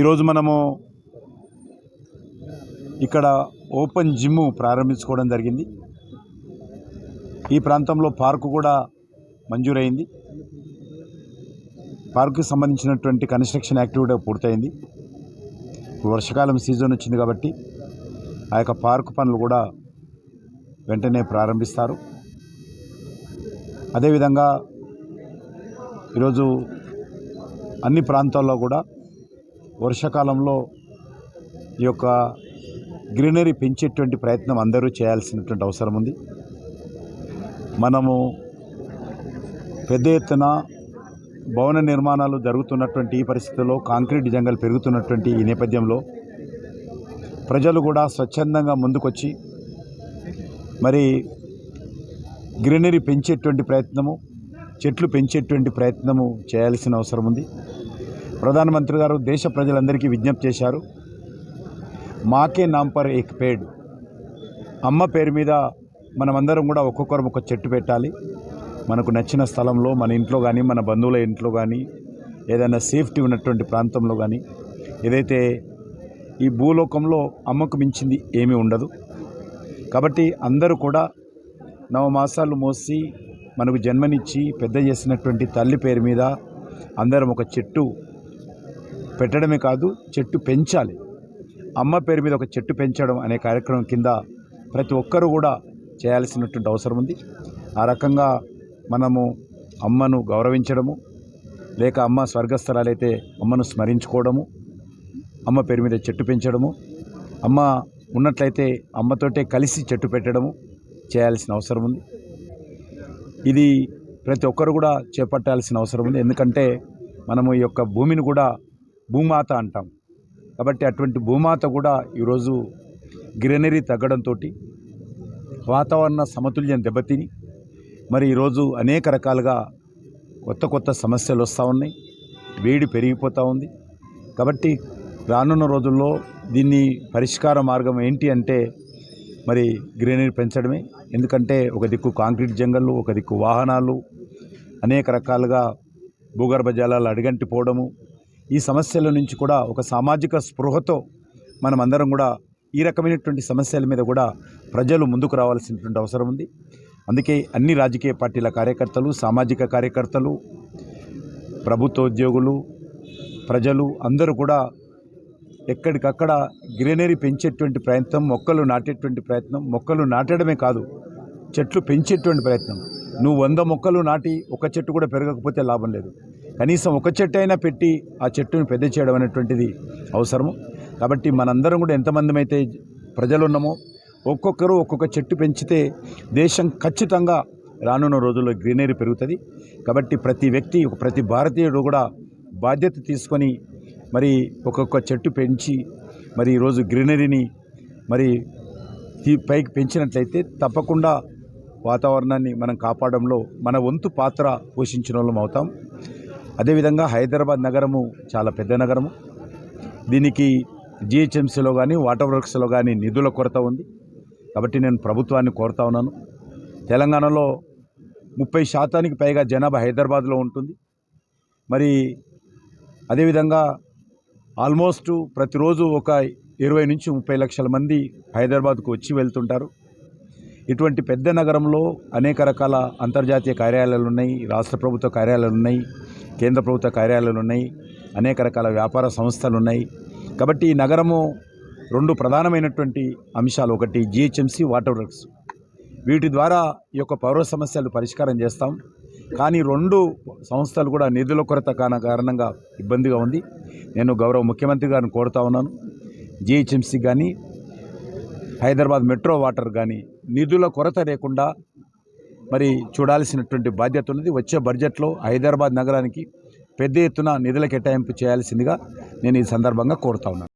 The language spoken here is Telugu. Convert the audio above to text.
ఈరోజు మనము ఇక్కడ ఓపెన్ జిమ్ ప్రారంభించుకోవడం జరిగింది. ఈ ప్రాంతంలో పార్కు కూడా మంజూరైంది. పార్కు సంబంధించినటువంటి కన్స్ట్రక్షన్ యాక్టివిటీ పూర్తయింది. వర్షాకాలం సీజన్ వచ్చింది కాబట్టి ఆ యొక్క పార్కు పనులు కూడా వెంటనే ప్రారంభిస్తారు. అదేవిధంగా ఈరోజు అన్ని ప్రాంతాల్లో కూడా వర్షాకాలంలో ఈ యొక్క గ్రీనరీ పెంచేటువంటి ప్రయత్నం అందరూ చేయాల్సినటువంటి అవసరం ఉంది. మనము పెద్ద ఎత్తున భవన నిర్మాణాలు జరుగుతున్నటువంటి ఈ పరిస్థితుల్లో కాంక్రీట్ జంగల్ పెరుగుతున్నటువంటి ఈ నేపథ్యంలో ప్రజలు కూడా స్వచ్ఛందంగా ముందుకొచ్చి మరి గ్రీనరీ పెంచేటువంటి ప్రయత్నము చెట్లు పెంచేటువంటి ప్రయత్నము చేయాల్సిన అవసరం ఉంది. ప్రధానమంత్రి గారు దేశ ప్రజలందరికీ విజ్ఞప్తి చేశారు. మాకే నాంపర్ ఏక్ పేడ్. అమ్మ పేరు మీద మనమందరం కూడా ఒక్కొక్కరం ఒక చెట్టు పెట్టాలి. మనకు నచ్చిన స్థలంలో మన ఇంట్లో కానీ మన బంధువుల ఇంట్లో కానీ ఏదైనా సేఫ్టీ ఉన్నటువంటి ప్రాంతంలో కానీ ఏదైతే ఈ భూలోకంలో అమ్మకు మించింది ఏమీ ఉండదు. కాబట్టి అందరూ కూడా నవమాసాలు మోసి మనకు జన్మనిచ్చి పెద్ద చేసినటువంటి తల్లి పేరు మీద అందరం ఒక చెట్టు పెట్టడమే కాదు చెట్టు పెంచాలి. అమ్మ పేరు మీద ఒక చెట్టు పెంచడం అనే కార్యక్రమం కింద ప్రతి ఒక్కరూ కూడా చేయాల్సినటువంటి అవసరం ఉంది. ఆ రకంగా మనము అమ్మను గౌరవించడము లేక అమ్మ స్వర్గస్థలాలైతే అమ్మను స్మరించుకోవడము అమ్మ పేరు మీద చెట్టు పెంచడము అమ్మ ఉన్నట్లయితే అమ్మతోటే కలిసి చెట్టు పెట్టడము చేయాల్సిన అవసరం ఉంది. ఇది ప్రతి ఒక్కరు కూడా చేపట్టాల్సిన అవసరం ఉంది. ఎందుకంటే మనము ఈ యొక్క భూమిని కూడా భూమాత అంటాం. కాబట్టి అటువంటి భూమాత కూడా ఈరోజు గ్రీనరీ తగ్గడంతో వాతావరణ సమతుల్యం దెబ్బతిని మరి ఈరోజు అనేక రకాలుగా కొత్త కొత్త సమస్యలు వస్తూ ఉన్నాయి. వేడి పెరిగిపోతూ ఉంది. కాబట్టి రానున్న రోజుల్లో దీన్ని పరిష్కార మార్గం ఏంటి అంటే మరి గ్రీనరీ పెంచడమే. ఎందుకంటే ఒక దిక్కు కాంక్రీట్ జంగళ్ళు ఒక దిక్కు వాహనాలు అనేక రకాలుగా భూగర్భ జలాలు అడిగంటిపోవడము ఈ సమస్యల నుంచి కూడా ఒక సామాజిక స్పృహతో మనం అందరం కూడా ఈ రకమైనటువంటి సమస్యల మీద కూడా ప్రజలు ముందుకు రావాల్సినటువంటి అవసరం ఉంది. అందుకే అన్ని రాజకీయ పార్టీల కార్యకర్తలు సామాజిక కార్యకర్తలు ప్రభుత్వ ఉద్యోగులు ప్రజలు అందరూ కూడా ఎక్కడికక్కడ గ్రీనరీ పెంచేటువంటి ప్రయత్నం మొక్కలు నాటేటువంటి ప్రయత్నం మొక్కలు నాటడమే కాదు చెట్లు పెంచేటువంటి ప్రయత్నం. నువ్వు వంద మొక్కలు నాటి ఒక చెట్టు కూడా పెరగకపోతే లాభం లేదు. కనీసం ఒక చెట్టు అయినా పెట్టి ఆ చెట్టును పెద్ద చేయడం అనేటువంటిది అవసరము. కాబట్టి మనందరం కూడా ఎంతమంది అయితే ప్రజలు ఉన్నామో ఒక్కొక్కరు ఒక్కొక్క చెట్టు పెంచితే దేశం ఖచ్చితంగా రానున్న రోజుల్లో గ్రీనరీ పెరుగుతుంది. కాబట్టి ప్రతి వ్యక్తి ప్రతి భారతీయుడు కూడా బాధ్యత తీసుకొని మరి ఒక్కొక్క చెట్టు పెంచి మరి ఈరోజు గ్రీనరీని మరి తీ- పైకి పెంచినట్లయితే తప్పకుండా వాతావరణాన్ని మనం కాపాడంలో మన వంతు పాత్ర పోషించిన వాళ్ళం అవుతాం. అదేవిధంగా హైదరాబాద్ నగరము చాలా పెద్ద నగరము. దీనికి జిహెచ్ఎంసీలో కానీ వాటర్ వర్క్స్లో కానీ నిధుల కొరత ఉంది. కాబట్టి నేను ప్రభుత్వాన్ని కోరుతా ఉన్నాను. తెలంగాణలో ముప్పై శాతానికి పైగా జనాభా హైదరాబాద్లో ఉంటుంది. మరి అదేవిధంగా ఆల్మోస్ట్ ప్రతిరోజు ఒక ఇరవై నుంచి ముప్పై లక్షల మంది హైదరాబాద్కు వచ్చి వెళ్తుంటారు. ఇటువంటి పెద్ద నగరంలో అనేక రకాల అంతర్జాతీయ కార్యాలయాలు ఉన్నాయి రాష్ట్ర ప్రభుత్వ కార్యాలయాలు ఉన్నాయి. కేంద్ర ప్రభుత్వ కార్యాలయాలు ఉన్నాయి అనేక రకాల వ్యాపార సంస్థలు ఉన్నాయి. కాబట్టి ఈ నగరము రెండు ప్రధానమైనటువంటి అంశాలు. ఒకటి జిహెచ్ఎంసి వాటర్ వర్క్స్. వీటి ద్వారా ఈ యొక్క పౌర సమస్యలు పరిష్కారం చేస్తాం. కానీ రెండు సంస్థలు కూడా నిధుల కొరత కాన కారణంగా ఇబ్బందిగా ఉంది. నేను గౌరవ ముఖ్యమంత్రి గారిని కోరుతా ఉన్నాను. జిహెచ్ఎంసీ కానీ హైదరాబాద్ మెట్రో వాటర్ కానీ నిధుల కొరత లేకుండా మరి చూడాల్సినటువంటి బాధ్యత ఉన్నది. వచ్చే బడ్జెట్లో హైదరాబాద్ నగరానికి పెద్ద ఎత్తున నిధుల కేటాయింపు చేయాల్సిందిగా నేను ఈ సందర్భంగా కోరుతా ఉన్నాను.